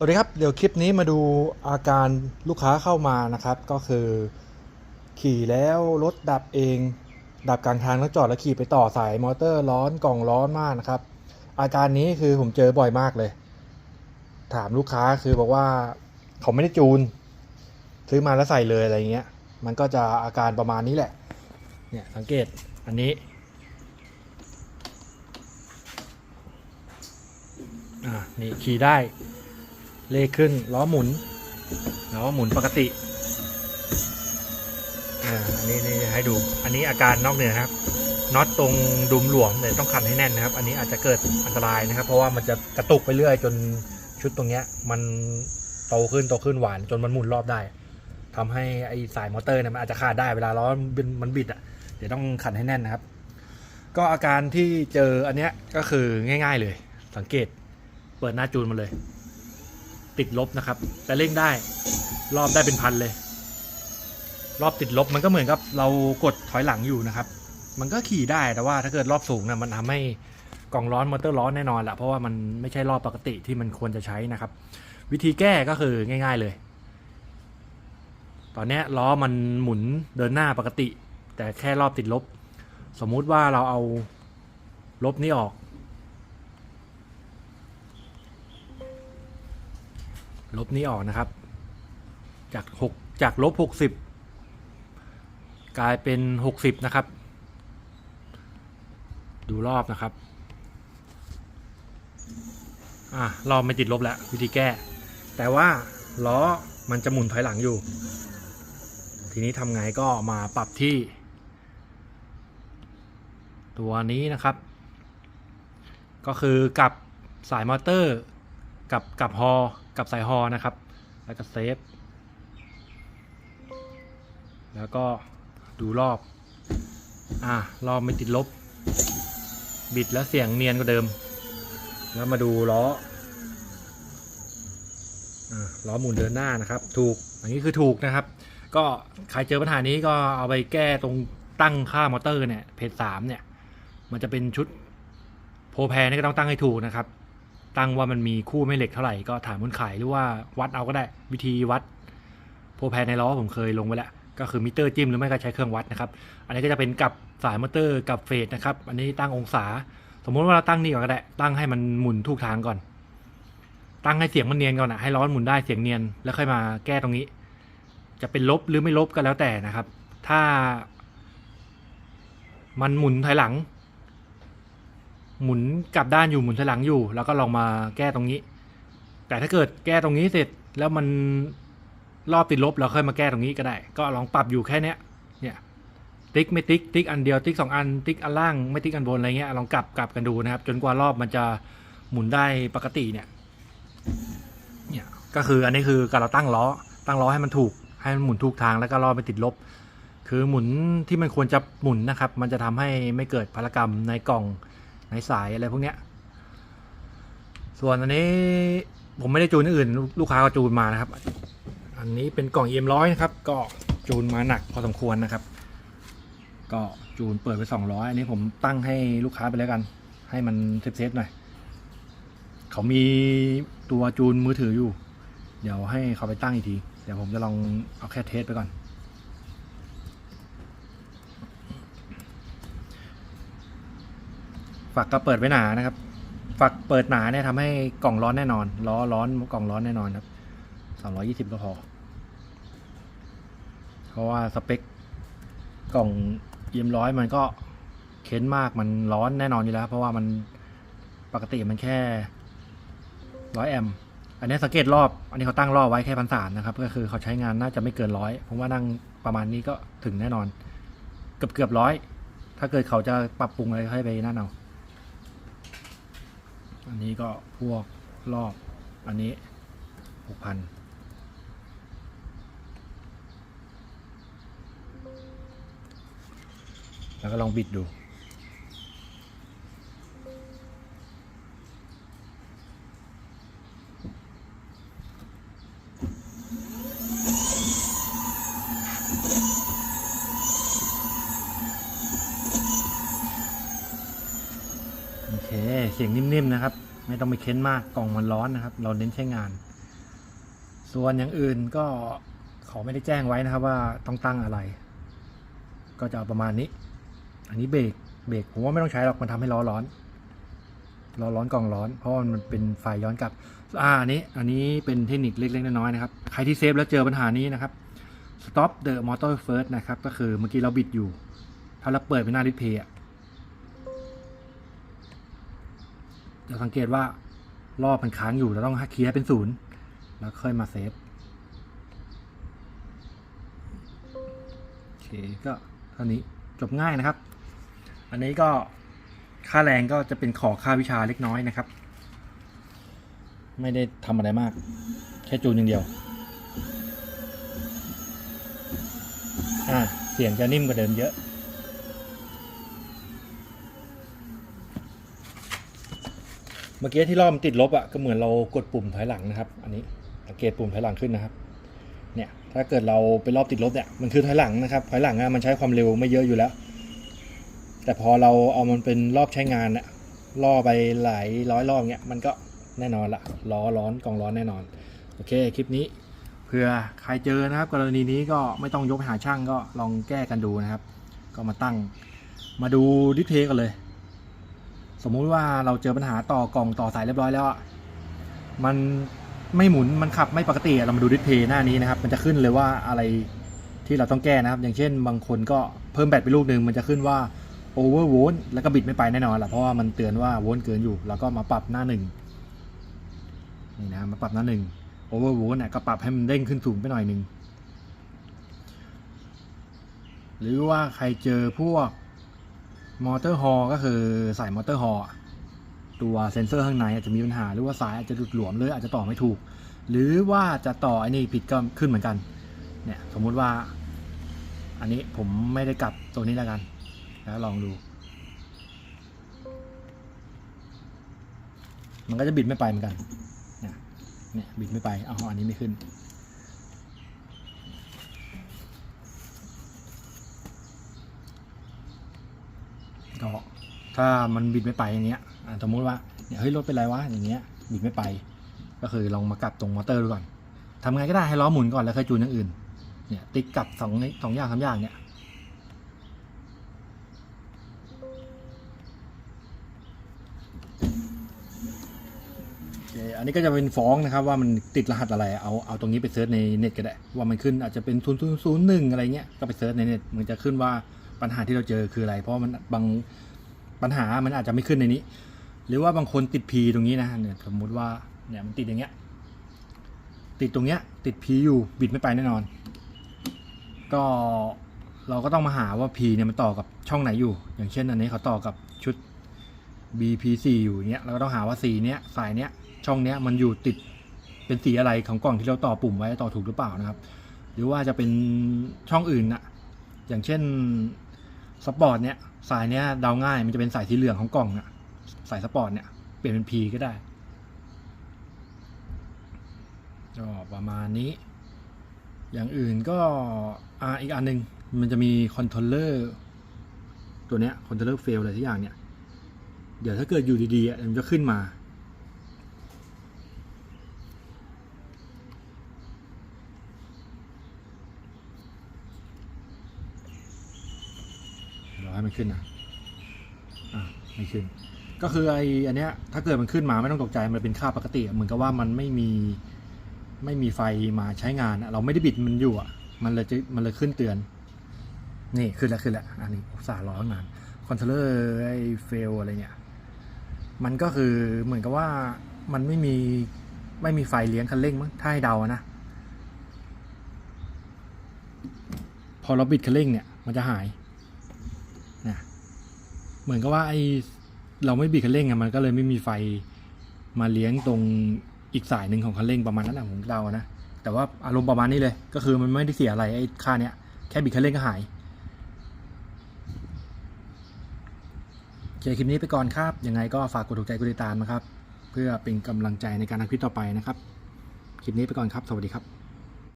สวัสดีครับเดี๋ยวคลิปนี้มาดูอาการลูกค้าเข้ามานะครับ ก็คือ ขี่แล้วรถดับเอง ดับกลางทางแล้วจอดแล้วขี่ไปต่อสายมอเตอร์ร้อนกล่องร้อนมากนะครับ อาการนี้คือผมเจอบ่อยมากเลย ถามลูกค้าคือบอกว่าเขาไม่ได้จูน ซื้อมาแล้วใส่เลยอะไรเงี้ย มันก็จะอาการประมาณนี้แหละ เนี่ยสังเกตอันนี้อ่านี่ขี่ได้ เลขขึ้นล้อหมุนล้อหมุนปกติอ่าอันนี้นี่ให้ดู อันนี้อาการนอกเหนือนะครับน็อตตรงดุมหลวมเนี่ยต้องขันให้แน่นนะครับ อันนี้อาจจะเกิดอันตรายนะครับ เพราะว่ามันจะกระตุกไปเรื่อยจนชุดตรงเนี้ย มันโตขึ้นโตขึ้นหวานจนมันหมุนรอบได้ทำให้ไอสายมอเตอร์เนี่ยมันอาจจะขาดได้เวลาล้อมันมันบิดอะเดี๋ยวต้องขันให้แน่นนะครับ ก็อาการที่เจออันเนี้ยก็คือง่าย ๆเลย สังเกตเปิดหน้าจูนมาเลย ติดลบนะครับ แต่เร่งได้รอบได้เป็นพันเลย รอบติดลบมันก็เหมือนกับเรากดถอยหลังอยู่นะครับ มันก็ขี่ได้แต่ว่าถ้าเกิดรอบสูงนะมันทำให้กล่องร้อนมอเตอร์ร้อนแน่นอนแหละเพราะว่ามันไม่ใช่รอบปกติที่มันควรจะใช้นะครับ วิธีแก้ก็คือง่าย ๆเลย ตอนนี้ล้อมันหมุนเดินหน้าปกติ แต่แค่รอบติดลบ สมมุติว่าเราเอาลบนี้ออก ลบนี้ออกนะครับ จากหกจากลบหกสิบกลายเป็นหกสิบนะครับ ดูรอบนะครับอะรอบไม่ติดลบแล้ววิธีแก้ แต่ว่าล้อมันจะหมุนถอยหลังอยู่ ทีนี้ทำไงก็มาปรับที่ ตัวนี้นะครับ ก็คือกับสายมอเตอร์ กับกับฮอ กับสายฮอนะครับ แล้วก็เซฟ แล้วก็ดูรอบ อะรอบไม่ติดลบ บิดแล้วเสียงเนียนกว่าเดิม แล้วมาดูล้ออะล้อหมุนเดินหน้านะครับ ถูก อันนี้คือถูกนะครับ ก็ใครเจอปัญหานี้ก็เอาไปแก้ตรงตั้งค่ามอเตอร์เนี่ย เพจสามเนี่ย มันจะเป็นชุดโพแพรนี่ก็ต้องตั้งให้ถูกนะครับ ตั้งว่ามันมีคู่แม่เหล็กเท่าไหร่ก็ถามคนขายหรือว่าวัดเอาก็ได้ วิธีวัดโพแพรในล้อผมเคยลงไว้แล้วก็คือมิเตอร์จิ้มหรือไม่ก็ใช้เครื่องวัดนะครับ อันนี้ก็จะเป็นกับสายมอเตอร์กับเฟสนะครับ อันนี้ตั้งองศา สมมุติว่าเราตั้งนี่ก่อนก็ได้ ตั้งให้มันหมุนถูกทางก่อน ตั้งให้เสียงมันเนียนก่อนนะให้ล้อหมุนได้เสียงเนียน แล้วค่อยมาแก้ตรงนี้ จะเป็นลบหรือไม่ลบก็แล้วแต่นะครับ ถ้า มันหมุนถอยหลัง หมุนกลับด้านอยู่หมุนถอยหลังอยู่ แล้วก็ลองมาแก้ตรงนี้ แต่ถ้าเกิดแก้ตรงนี้เสร็จแล้วมันรอบติดลบเราค่อยมาแก้ตรงนี้ก็ได้ ก็ลองปรับอยู่แค่เนี้ยเนี่ยติ๊กไม่ติ๊กติ๊กอันเดียวติ๊กสองอันติ๊กอันล่างไม่ติ๊กอันบนอะไรเงี้ยลองกลับกลับกันดูนะครับ จนกว่ารอบมันจะหมุนได้ปกติเนี่ยเนี่ยก็คืออันนี้คือการเราตั้งล้อตั้งล้อให้มันถูกให้มันหมุนถูกทางแล้วก็รอบไม่ติดลบ คือหมุนที่มันควรจะหมุนนะครับ มันจะทำให้ไม่เกิดพลกรรมในกล่อง ในสายอะไรพวกเนี้ย ส่วนอันนี้ผมไม่ได้จูนอื่น ลูกค้าก็จูนมานะครับ อันนี้เป็นกล่อง EM ร้อยนะครับ ก็จูนมาหนักพอสมควรนะครับ ก็จูนเปิดไป200อันนี้ผมตั้งให้ลูกค้าไปแล้วกัน ให้มันเซฟเซฟๆหน่อยเขามีตัวจูนมือถืออยู่ เดี๋ยวให้เขาไปตั้งอีกที เดี๋ยวผมจะลองเอาแค่เทสไปก่อน ฝักก็เปิดไว้หนานะครับ ฝักเปิดหนาเนี่ยทำให้กล่องร้อนแน่นอน ล้อร้อนกล่องร้อนแน่นอนครับสามร้อยี่สิบก็พอ เพราะว่าสเปคกล่องเยี่ยมร้อยมันก็เค้นมากมันร้อนแน่นอนอยู่แล้ว เพราะว่ามันปกติมันแค่ร้อยแอมอันนี้สังเกตรอบ อันนี้เขาตั้งรอบไว้แค่พันสามนะครับ ก็คือเขาใช้งานน่าจะไม่เกินร้อยผมว่านั่งประมาณนี้ก็ถึงแน่นอน เกือบเกือบร้อย ถ้าเกิดเขาจะปรับปรุงอะไรให้ไปนั่นเอา อันนี้ก็พวกรอบอันนี้หกพันแล้วก็ลองบิดดู เคเสียงนิ่มๆนะครับ ไม่ต้องไปเค้นมากกล่องมันร้อนนะครับ เราเน้นใช้งาน ส่วนอย่างอื่นก็เขาไม่ได้แจ้งไว้นะครับว่าต้องตั้งอะไร ก็จะเอาประมาณนี้ อันนี้เบรกเบรกผมว่าไม่ต้องใช้หรอกมันทำให้ล้อร้อนล้อร้อนกล่องร้อน เพราะมันเป็นไฟย้อนกลับอ่าอันนี้อันนี้เป็นเทคนิคเล็กๆน้อยๆนะครับใครที่เซฟแล้วเจอปัญหานี้นะครับ stop the motor first นะครับก็คือเมื่อกี้เราบิดอยู่ ถ้าเราเปิดไปหน้าดิสเพย์ จะสังเกตว่ารอบมันค้างอยู่เราต้องเคลียร์เป็นศูนย์แล้วค่อยมาเซฟโอเคก็เท่านี้จบง่ายนะครับ อันนี้ก็ค่าแรงก็จะเป็นขอค่าวิชาเล็กน้อยนะครับ ไม่ได้ทำอะไรมาก แค่จูนอย่างเดียว อ่าเสียงจะนิ่มกว่าเดิมเยอะ เมื่อกี้ที่รอบมันติดลบอะ่ะก็เหมือนเรากดปุ่มถอยหลังนะครับ อันนี้สังเกตปุ่มถอยหลังขึ้นนะครับ เนี่ยถ้าเกิดเราไปรอบติดลบเนี่ยมันคือถอยหลังนะครับถอยหลังอะมันใช้ความเร็วไม่เยอะอยู่แล้ว แต่พอเราเอามันเป็นรอบใช้งานอะล่อไปหลายร้อยรอบเนี่ยมันก็แน่นอนละล้อร้อนกองร้อนแน่นอนโอเคคลิปนี้เผื่อใครเจอนะครับ กรณีนี้ก็ไม่ต้องยกหาช่างก็ลองแก้กันดูนะครับ ก็มาตั้งมาดูดิสเพย์กันเลย สมมุติว่าเราเจอปัญหาต่อกล่องต่อสายเรียบร้อยแล้ว มันไม่หมุนมันขับไม่ปกติเรามาดูดิสเพย์หน้านี้นะครับ มันจะขึ้นเลยว่าอะไรที่เราต้องแก้นะครับ อย่างเช่น บางคนก็เพิ่มแบตไปลูกหนึ่งมันจะขึ้นว่าโอเวอร์โวลต์แล้วก็บิดไม่ไปแน่นอนแหละเพราะว่ามันเตือนว่าโวลต์เกินอยู่ แล้วก็มาปรับหน้าหนึ่งนี่นะมาปรับหน้าหนึ่งโอเวอร์โวลต์เนี่ยก็ปรับให้มันเด้งขึ้นสูงไปหน่อยหนึ่งหรือว่าใครเจอพวก มอเตอร์ฮอก็คือสายมอเตอร์ฮอตัวเซ็นเซอร์ข้างในอาจจะมีปัญหา หรือว่าสายอาจจะหลุดหลวมเลยอาจจะต่อไม่ถูก หรือว่าจะต่อไอ้นี่ผิดก็ขึ้นเหมือนกัน เนี่ยสมมุติว่า อันนี้ผมไม่ได้กลับตัวนี้แล้วกัน แล้วลองดู มันก็จะบิดไม่ไปเหมือนกัน เนี่ย เนี่ยบิดไม่ไป เอาอันนี้ไม่ขึ้น ก็ถ้ามันบิดไม่ไปอย่างเงี้ยสมมุติว่าเนี่ยเฮ้ยรถเป็นไรวะอย่างเงี้ยบิดไม่ไป ก็คือลองมากลับตรงมอเตอร์ดูก่อนทำไงก็ได้ให้ล้อหมุนก่อนแล้วค่อยจูนอย่างอื่น เนี่ยติ๊กกลับสองสองอย่างสามอย่างเนี่ยอันนี้ก็จะเป็นฟ้องนะครับว่ามันติดรหัสอะไร เอาเอาตรงนี้ไปเซิร์ชในเน็ตก็ได้ ว่ามันขึ้นอาจจะเป็นศูนย์ศูนย์ศูนย์หนึ่งอะไรเงี้ยก็ไปเซิร์ชในเน็ตมันจะขึ้นว่า ปัญหาที่เราเจอคืออะไร เพราะมันบางปัญหามันอาจจะไม่ขึ้นในนี้ หรือว่าบางคนติดพีตรงนี้นะเนี่ยสมมุติว่าเนี่ยมันติดอย่างเงี้ย ติดตรงเนี้ย ติดพีอยู่บิดไม่ไปแน่นอน ก็เราก็ต้องมาหาว่า P เนี่ยมันต่อกับช่องไหนอยู่ อย่างเช่นอันนี้เขาต่อกับชุด BP4 อยู่เนี้ยเราก็ต้องหาว่าสีเนี้ยสายเนี้ยช่องเนี้ยมันอยู่ติดเป็นสีอะไรของกล่องที่เราต่อปุ่มไว้ต่อถูกหรือเปล่านะครับ หรือว่าจะเป็นช่องอื่นนะอย่างเช่น สปอร์ตเนี้ยสายเนี้ยเดาง่ายมันจะเป็นสายสีเหลืองของกล่องอะสายสปอร์ตเนี่ยเปลี่ยนเป็น P ก็ได้ก็ประมาณนี้ อย่างอื่นก็อ่าอีกอันหนึ่งมันจะมีคอนโทรลเลอร์ตัวเนี้ยคอนโทรลเลอร์เฟลอะไรทุกอย่างเนี่ย เดี๋ยวถ้าเกิดอยู่ดีๆมันจะขึ้นมา รอให้มันขึ้นนะอะไม่ขึ้น ก็คือไออันเนี้ยถ้าเกิดมันขึ้นมาไม่ต้องตกใจมันเป็นค่าปกติ เหมือนกับว่ามันไม่มีไม่มีไฟมาใช้งานเราไม่ได้บิดมันอยู่อะ มันเลยจะมันเลยขึ้นเตือน นี่ขึ้นแล้วขึ้นแล้วอันนี้อุตส่าห์รอตั้งนานคอนโทรลเลอร์ไอเฟลอะไรเงี้ยมันก็คือเหมือนกับว่ามันไม่มีไม่มีไฟเลี้ยงคันเร่งมั้งถ้าให้เดานะพอเราบิดคันเร่งเนี่ยมันจะหาย เหมือนกับว่าไอเราไม่บิดคันเร่งอะมันก็เลยไม่มีไฟมาเลี้ยงตรงอีกสายหนึ่งของคันเร่งประมาณนั้นแหละผมเดานะแต่ว่าอารมณ์ประมาณนี้เลย ก็คือมันไม่ได้เสียอะไรไอ้ค่าเนี้ยแค่บิดคันเร่งก็หายโอคคลิปนี้ไปก่อนครับ ยังไงก็ฝากกดถูกใจกดติดตามนะครับ เพื่อเป็นกำลังใจในการทำคลิปต่อไปนะครับ คลิปนี้ไปก่อนครับ สวัสดีครับ